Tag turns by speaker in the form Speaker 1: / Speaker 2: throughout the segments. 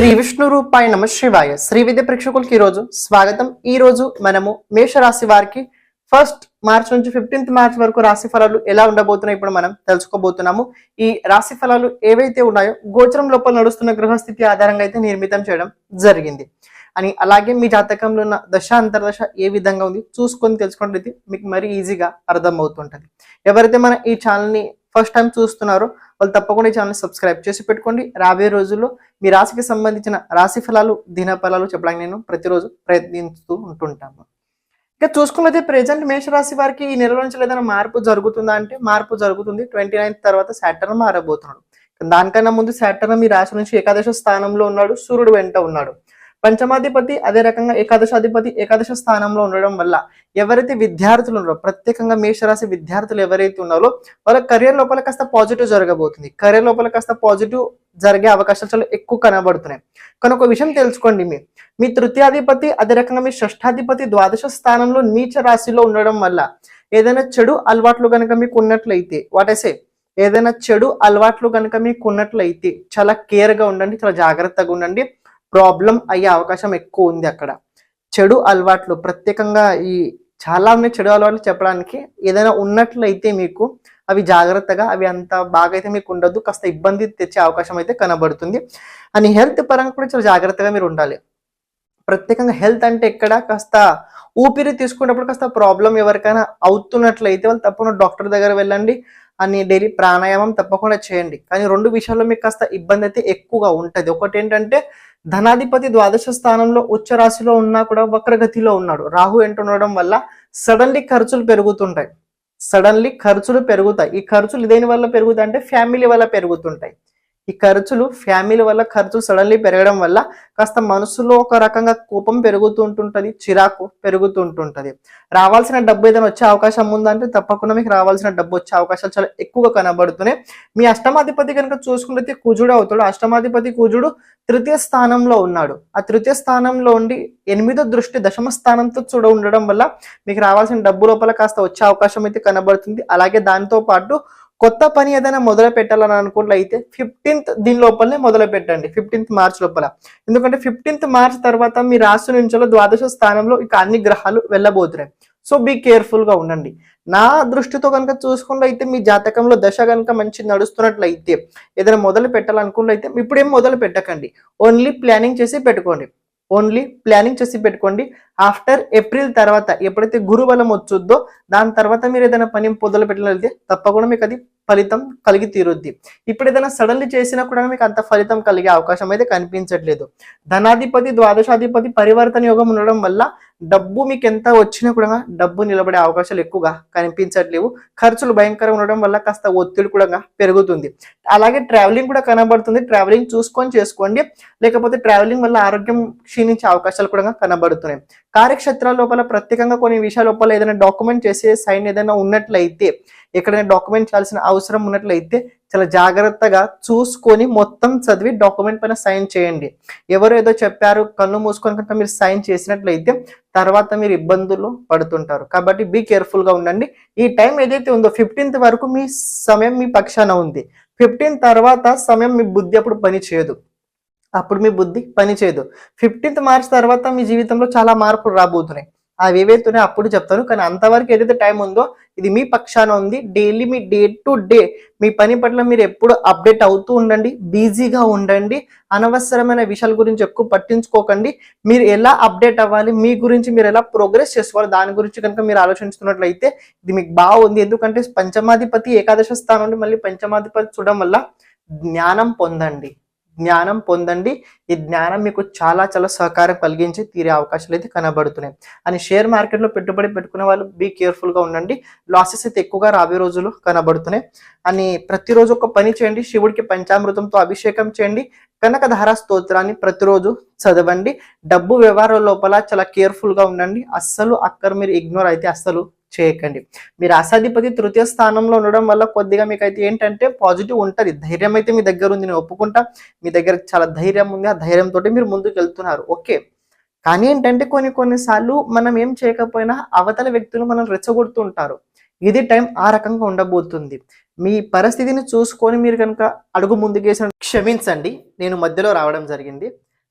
Speaker 1: శ్రీ విష్ణు రూపాయ నమ శివాయ. శ్రీ విద్య ప్రేక్షకులకి ఈరోజు స్వాగతం. ఈ రోజు మనము మేషరాశి వారికి ఫస్ట్ మార్చ్ నుంచి ఫిఫ్టీన్త్ మార్చ్ వరకు రాశి ఫలాలు ఎలా ఉండబోతున్నాయి ఇప్పుడు మనం తెలుసుకోబోతున్నాము. ఈ రాశి ఫలాలు ఏవైతే ఉన్నాయో గోచరం లోపల నడుస్తున్న గృహస్థితి ఆధారంగా అయితే నిర్మితం చేయడం జరిగింది. అని అలాగే మీ జాతకంలో ఉన్న దశ అంతర్దశ ఏ విధంగా ఉంది చూసుకొని తెలుసుకున్నట్లయితే మీకు మరీ ఈజీగా అర్థం అవుతుంటది ఎవరైతే మన ఈ ఛానల్ని ఫస్ట్ టైం చూస్తున్నారో వాళ్ళు తప్పకుండా ఈ ఛానల్ సబ్స్క్రైబ్ చేసి పెట్టుకోండి. రాబోయే రోజుల్లో మీ రాశికి సంబంధించిన రాశి ఫలాలు దిన ఫలాలు చెప్పడానికి నేను ప్రతిరోజు ప్రయత్నిస్తూ ఉంటుంటాను. ఇక చూసుకున్నది ప్రజెంట్ మేషరాశి వారికి ఈ నెల నుంచి ఏదైనా మార్పు జరుగుతుందా అంటే మార్పు జరుగుతుంది. ట్వంటీ నైన్త్ తర్వాత సాటర్న్ మారబోతున్నాడు. దానికన్నా ముందు సాటర్న్ మీ రాశి నుంచి ఏకాదశ స్థానంలో ఉన్నాడు. సూర్యుడు వెంట ఉన్నాడు. పంచమాధిపతి అదే రకంగా ఏకాదశాధిపతి ఏకాదశ స్థానంలో ఉండడం వల్ల ఎవరైతే విద్యార్థులు ఉన్నారో ప్రత్యేకంగా మేషరాశి విద్యార్థులు ఎవరైతే ఉన్నారో వాళ్ళ కెరియర్ లోపల కాస్త పాజిటివ్ జరగబోతుంది. కెరియర్ లోపల కాస్త పాజిటివ్ జరిగే అవకాశాలు చాలా ఎక్కువ కనబడుతున్నాయి. కానీ ఒక విషయం తెలుసుకోండి మీ మీ తృతీయాధిపతి అదే రకంగా మీ షష్ఠాధిపతి ద్వాదశ స్థానంలో నీచ రాశిలో ఉండడం వల్ల ఏదైనా చెడు అలవాట్లు కనుక మీకు ఉన్నట్లయితే వాటేసే ఏదైనా చెడు అలవాట్లు కనుక మీకు ఉన్నట్లయితే చాలా కేర్గా ఉండండి చాలా జాగ్రత్తగా ఉండండి. ప్రాబ్లం అయ్యే అవకాశం ఎక్కువ ఉంది అక్కడ. చెడు అలవాట్లు ప్రత్యేకంగా ఈ చాలా ఉన్నాయి చెడు అలవాట్లు చెప్పడానికి. ఏదైనా ఉన్నట్లయితే మీకు అవి జాగ్రత్తగా అవి అంత బాగా అయితే మీకు ఉండదు. కాస్త ఇబ్బంది తెచ్చే అవకాశం అయితే కనబడుతుంది. అని హెల్త్ పరంగా కూడా చాలా జాగ్రత్తగా మీరు ఉండాలి. ప్రత్యేకంగా హెల్త్ అంటే ఎక్కడ? కాస్త ఊపిరి తీసుకున్నప్పుడు కాస్త ప్రాబ్లం ఎవరికైనా అవుతున్నట్లయితే వాళ్ళు తప్పకుండా డాక్టర్ దగ్గర వెళ్ళండి. అని డైలీ ప్రాణాయామం తప్పకుండా చేయండి. కానీ రెండు విషయాల్లో మీకు కాస్త ఇబ్బంది అయితే ఎక్కువగా ఉంటుంది. ఒకటి ఏంటంటే ధనాధిపతి ద్వాదశ స్థానంలో ఉచ్చ రాశిలో ఉన్నా కూడా వక్రగతిలో ఉన్నాడు. రాహు ఎంట ఉండడం వల్ల సడన్లీ ఖర్చులు పెరుగుతుంటాయి. సడన్లీ ఖర్చులు పెరుగుతాయి. ఈ ఖర్చులు దేని వల్ల పెరుగుతాయి అంటే ఫ్యామిలీ వల్ల పెరుగుతుంటాయి. ఈ ఖర్చులు ఫ్యామిలీ వల్ల ఖర్చు సడన్లీ పెరగడం వల్ల కాస్త మనసులో ఒక రకంగా కోపం పెరుగుతూ చిరాకు పెరుగుతూ రావాల్సిన డబ్బు ఏదైనా వచ్చే అవకాశం ఉందంటే తప్పకుండా మీకు రావాల్సిన డబ్బు వచ్చే అవకాశాలు చాలా ఎక్కువగా కనబడుతున్నాయి. మీ అష్టమాధిపతి కనుక చూసుకుంటే కుజుడు అవుతాడు. అష్టమాధిపతి కుజుడు తృతీయ స్థానంలో ఉన్నాడు. ఆ తృతీయ స్థానంలో ఉండి ఎనిమిదో దృష్టి దశమ స్థానంతో చూడ ఉండడం వల్ల మీకు రావాల్సిన డబ్బు లోపల కాస్త వచ్చే అవకాశం అయితే కనబడుతుంది. అలాగే దాంతో పాటు కొత్త పని ఏదైనా మొదలు పెట్టాలని అనుకున్నట్లయితే ఫిఫ్టీన్త్ దీని లోపలనే మొదలు పెట్టండి ఫిఫ్టీన్త్ మార్చ్ లోపల. ఎందుకంటే ఫిఫ్టీన్త్ మార్చ్ తర్వాత మీ రాశి నుంచి ద్వాదశ స్థానంలో ఇక అన్ని గ్రహాలు వెళ్ళబోతున్నాయి సో బీ కేర్ఫుల్గా ఉండండి. నా దృష్టితో కనుక చూసుకున్నట్లయితే మీ జాతకంలో దశ కనుక మంచి నడుస్తున్నట్లయితే ఏదైనా మొదలు పెట్టాలనుకున్నట్లయితే ఇప్పుడు ఏం మొదలు పెట్టకండి ఓన్లీ ప్లానింగ్ చేసి పెట్టుకోండి. ఓన్లీ ప్లానింగ్ చేసి పెట్టుకోండి. ఆఫ్టర్ ఏప్రిల్ తర్వాత ఎప్పుడైతే గురుబలం వచ్చుద్దో దాని తర్వాత మీరు ఏదైనా పని మొదలు పెట్టగలిగితే తప్పకుండా మీకు అది ఫలితం కలిగి తీరుద్ది. ఇప్పుడు ఏదైనా సడన్లీ చేసినా కూడా మీకు అంత ఫలితం కలిగే అవకాశం అయితే కనిపించట్లేదు. ధనాధిపతి ద్వాదశాధిపతి పరివర్తన యోగం ఉండడం వల్ల డబ్బు మీకు ఎంత వచ్చినా కూడా డబ్బు నిలబడే అవకాశాలు ఎక్కువగా కనిపించట్లేవు. ఖర్చులు భయంకరంగా ఉండడం వల్ల కాస్త ఒత్తిడి కూడా పెరుగుతుంది. అలాగే ట్రావెలింగ్ కూడా కనబడుతుంది. ట్రావెలింగ్ చూసుకొని చేసుకోండి. లేకపోతే ట్రావెలింగ్ వల్ల ఆరోగ్యం క్షీణించే అవకాశాలు కూడా కనబడుతున్నాయి. కార్యక్షేత్రాల లోపల ప్రత్యేకంగా కొన్ని విషయాల లోపల ఏదైనా డాక్యుమెంట్ చేసే సైన్ ఏదైనా ఉన్నట్లయితే ఎక్కడైనా డాక్యుమెంట్ చేయాల్సిన అవసరం ఉన్నట్లయితే చాలా జాగ్రత్తగా చూసుకొని మొత్తం చదివి డాక్యుమెంట్ పైన సైన్ చేయండి. ఎవరు ఏదో చెప్పారు కన్ను మూసుకొని కనుక మీరు సైన్ చేసినట్లయితే తర్వాత మీరు ఇబ్బందులు పడుతుంటారు. కాబట్టి బీ కేర్ఫుల్గా ఉండండి. ఈ టైం ఏదైతే ఉందో ఫిఫ్టీన్త్ వరకు మీ సమయం మీ పక్షాన ఉంది. ఫిఫ్టీన్త్ తర్వాత సమయం మీ బుద్ధి అప్పుడు పని చేయదు అప్పుడు మీ బుద్ధి పని చేయదు ఫిఫ్టీన్త్ మార్చ్ తర్వాత మీ జీవితంలో చాలా మార్పులు రాబోతున్నాయి. అవి ఏవైతేనే అప్పుడు చెప్తాను. కానీ అంతవరకు ఏదైతే టైం ఉందో ఇది మీ పక్షాన ఉంది. డైలీ మీ డే టు డే మీ పని పట్ల మీరు ఎప్పుడు అప్డేట్ అవుతూ ఉండండి. బిజీగా ఉండండి. అనవసరమైన విషయాల గురించి ఎక్కువ పట్టించుకోకండి. మీరు ఎలా అప్డేట్ అవ్వాలి? మీ గురించి మీరు ఎలా ప్రోగ్రెస్ చేసుకోవాలి? దాని గురించి కనుక మీరు ఆలోచించుకున్నట్లయితే ఇది మీకు బాగుంది ఎందుకంటే పంచమాధిపతి ఏకాదశ స్థానం నుండి మళ్ళీ పంచమాధిపతి చూడడం వల్ల జ్ఞానం పొందండి. జ్ఞానం పొందండి. ఈ జ్ఞానం మీకు చాలా చాలా సహకారం కలిగించి తీరే అవకాశాలు అయితే కనబడుతున్నాయి. అని షేర్ మార్కెట్లో పెట్టుబడి పెట్టుకునే వాళ్ళు బీ కేర్ఫుల్గా ఉండండి. లాసెస్ అయితే ఎక్కువగా రాబోయే రోజులు కనబడుతున్నాయి. అని ప్రతిరోజు ఒక పని చేయండి. శివుడికి పంచామృతంతో అభిషేకం చేయండి. కనకధార స్తోత్రాన్ని ప్రతిరోజు చదవండి. డబ్బు వ్యవహారం లోపల చాలా కేర్ఫుల్గా ఉండండి. అస్సలు అక్కడ మీరు ఇగ్నోర్ అయితే అస్సలు చేయకండి. మీరు అసాధిపతి తృతీయ స్థానంలో ఉండడం వల్ల కొద్దిగా మీకు అయితే ఏంటంటే పాజిటివ్ ఉంటుంది. ధైర్యం అయితే మీ దగ్గర ఉంది నేను ఒప్పుకుంటా. మీ దగ్గర చాలా ధైర్యం ఉంది. ఆ ధైర్యంతో మీరు ముందుకు వెళ్తున్నారు. ఓకే. కానీ ఏంటంటే కొన్ని కొన్నిసార్లు మనం ఏం చేయకపోయినా అవతల వ్యక్తులు మనం రెచ్చగొడుతుంటారు ఇది టైం ఆ రకంగా ఉండబోతుంది. మీ పరిస్థితిని చూసుకొని మీరు కనుక అడుగు ముందుకేసిన క్షమించండి. నేను మధ్యలో రావడం జరిగింది.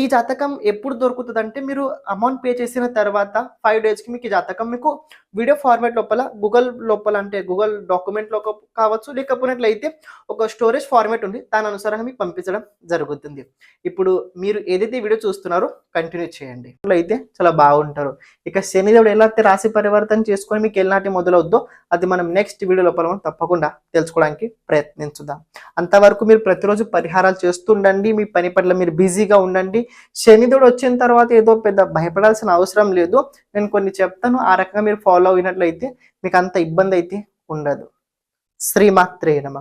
Speaker 1: ఈ జాతకం ఎప్పుడు దొరుకుతుంది అంటే మీరు అమౌంట్ పే చేసిన తర్వాత ఫైవ్ డేస్కి మీకు ఈ జాతకం మీకు వీడియో ఫార్మాట్ లోపల గూగుల్ లోపల అంటే గూగుల్ డాక్యుమెంట్లో కావచ్చు లేకపోయినట్లయితే ఒక స్టోరేజ్ ఫార్మాట్ ఉంది. దాని అనుసారంగా మీకు పంపించడం జరుగుతుంది. ఇప్పుడు మీరు ఏదైతే వీడియో చూస్తున్నారో కంటిన్యూ చేయండి. అయితే చాలా బాగుంటారు. ఇక శనిదేవుడు ఎలా అయితే రాశి పరివర్తన చేసుకొని మీకు ఎలాంటి మొదలవుద్దో అది మనం నెక్స్ట్ వీడియో లోపల మనం తప్పకుండా తెలుసుకోవడానికి ప్రయత్నించుదాం. అంతవరకు మీరు ప్రతిరోజు పరిహారాలు చేస్తుండండి మీ పని పట్ల మీరు బిజీగా ఉండండి. శనిధుడు వచ్చిన తర్వాత ఏదో పెద్ద భయపడాల్సిన అవసరం లేదు. నేను కొన్ని చెప్తాను. ఆ రకంగా మీరు ఫాలో అయినట్లయితే మీకు అంత ఇబ్బంది అయితే ఉండదు. శ్రీమాత్రే నమ.